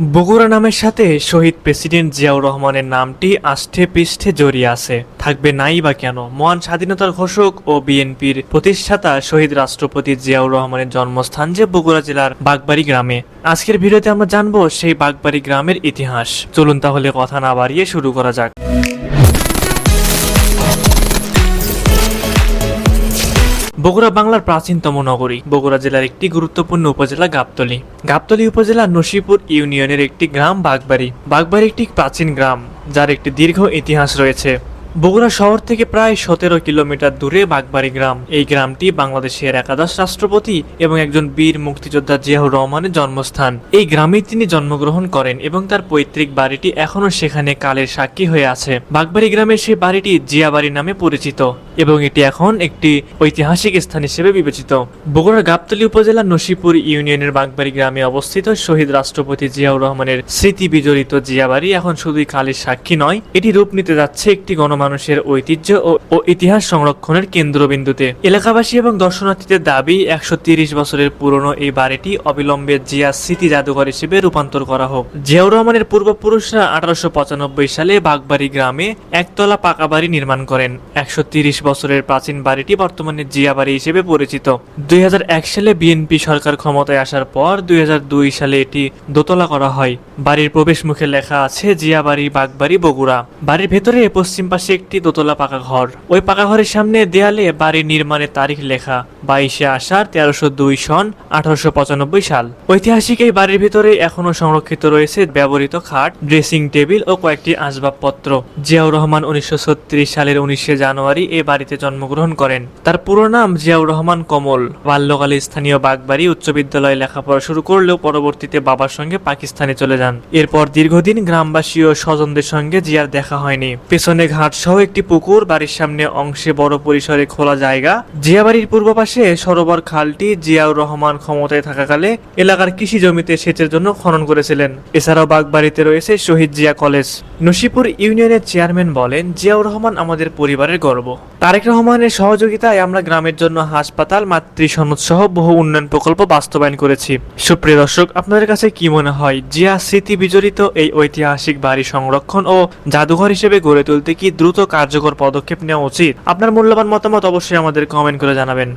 বগুড়া নামের সাথে শহীদ প্রেসিডেন্ট জিয়াউর রহমানের নামটি আষ্ঠে পৃষ্ঠে জড়িয়ে আছে। থাকবে নাই বা কেন? মহান স্বাধীনতার ঘোষক ও বিএনপির প্রতিষ্ঠাতা শহীদ রাষ্ট্রপতি জিয়াউর রহমানের জন্মস্থান যে বগুড়া জেলার বাগবাড়ি গ্রামে। আজকের ভিডিওতে আমরা জানব সেই বাগবাড়ি গ্রামের ইতিহাস। চলুন তাহলে কথা না বাড়িয়ে শুরু করা যাক। বগুড়া বাংলার প্রাচীনতম নগরী। বগুড়া জেলার একটি গুরুত্বপূর্ণ উপজেলা গাবতলী। গাবতলী উপজেলা নসিপুর ইউনিয়নের একটি গ্রাম বাগবাড়ি। বাগবাড়ি একটি প্রাচীন গ্রাম, যার একটি দীর্ঘ ইতিহাস রয়েছে। বগুড়া শহর থেকে প্রায় সতেরো কিলোমিটার দূরে বাগবাড়ি গ্রাম। এই গ্রামটি বাংলাদেশের একাদশ রাষ্ট্রপতি এবং একজন বীর মুক্তিযোদ্ধা জিয়াউর রহমানের জন্মস্থান। এই গ্রামেই তিনি জন্মগ্রহণ করেন এবং তার পৈতৃক বাড়িটি এখনও সেখানে কালের সাক্ষী হয়ে আছে। বাগবাড়ি গ্রামের সেই বাড়িটি জিয়াবাড়ি নামে পরিচিত এবং এটি এখন একটি ঐতিহাসিক স্থান হিসেবে বিবেচিত। বগুড়ার গাবতলী উপজেলার নসিপুর ইউনিয়নের বাগবাড়ি গ্রামে অবস্থিত শহীদ রাষ্ট্রপতি জিয়াউর রহমানের স্মৃতি বিজড়িত জিয়াবাড়ি এখন শুধুই কালের সাক্ষী নয়, এটি রূপ নিতে যাচ্ছে একটি গণমানুষের ঐতিহ্য ও- ও ইতিহাস সংরক্ষণের কেন্দ্রবিন্দুতে। এলাকাবাসী এবং দর্শনার্থীদের দাবি, একশো বছরের পুরনো এই বাড়িটি অবিলম্বে জিয়া স্মৃতি জাদুঘর হিসেবে রূপান্তর করা হোক। জিয়াউর রহমানের পূর্বপুরুষরা আঠারোশো পঁচানব্বই সালে বাগবাড়ি গ্রামে একতলা পাকা বাড়ি নির্মাণ করেন। একশো বছরের প্রাচীন বাড়িটি বর্তমানে জিয়া বাড়ি হিসেবে পরিচিত। দুই হাজার এক সালে বিএনপি সরকার ক্ষমতায় আসার পর দুই হাজার দুই সালে এটি দোতলা করা হয়। বাড়ির প্রবেশ মুখে লেখা আছে, জিয়া বাড়ি বাগবাড়ি বগুড়া। বাড়ির ভেতরে পশ্চিম পাশে একটি দোতলা পাকা ঘর। ওই পাকা ঘরের সামনে দেয়ালে বাড়ির নির্মাণের তারিখ লেখা, বাইশে আষাঢ়, তেরোশো দুই সন, আঠারোশো পঁচানব্বই সাল। ঐতিহাসিক এই বাড়ির ভিতরে এখনও সংরক্ষিত রয়েছে ব্যবহৃত খাট, ড্রেসিং টেবিল ও কয়েকটি আসবাবপত্র। জিয়াউর রহমান উনিশশো সালের উনিশে জানুয়ারি এই বাড়িতে জন্মগ্রহণ করেন। তার পুরো নাম জিয়াউর রহমান কমল। বাল্যকালে স্থানীয় বাগবাড়ি উচ্চ বিদ্যালয়ে লেখাপড়া শুরু করলেও পরবর্তীতে বাবার সঙ্গে পাকিস্তানে চলে যান। এরপর দীর্ঘদিন গ্রামবাসী ও স্বজনদের সঙ্গে জিয়ার দেখা হয়নি। পেছনে ঘাট সহ একটি পুকুর, বাড়ির সামনে অংশে বড় পরিসরে খোলা জায়গা। জিয়াবাড়ির পূর্ব পাশে সরোবর খালটি জিয়াউর রহমান ক্ষমতায় থাকাকালে এলাকার কৃষি জমিতে সেচের জন্য খনন করেছিলেন। এছাড়াও বাগবাড়িতে রয়েছে শহীদ জিয়া কলেজ। নসিপুর ইউনিয়নের চেয়ারম্যান বলেন, জিয়াউর রহমান আমাদের পরিবারের গর্ব। তারেক রহমানের সহযোগিতায় আমরা গ্রামের জন্য হাসপাতাল মাতৃ সনদ সহ বহু উন্নয়ন প্রকল্প বাস্তবায়ন করেছি। সুপ্রিয় দর্শক, আপনাদের কাছে কি মনে হয়? জিয়া স্মৃতি বিজড়িত এই ঐতিহাসিক বাড়ি সংরক্ষণ ও জাদুঘর হিসেবে গড়ে তুলতে কি দ্রুত কার্যকর পদক্ষেপ নেওয়া উচিত? আপনার মূল্যবান মতামত অবশ্যই আমাদের কমেন্ট করে জানাবেন।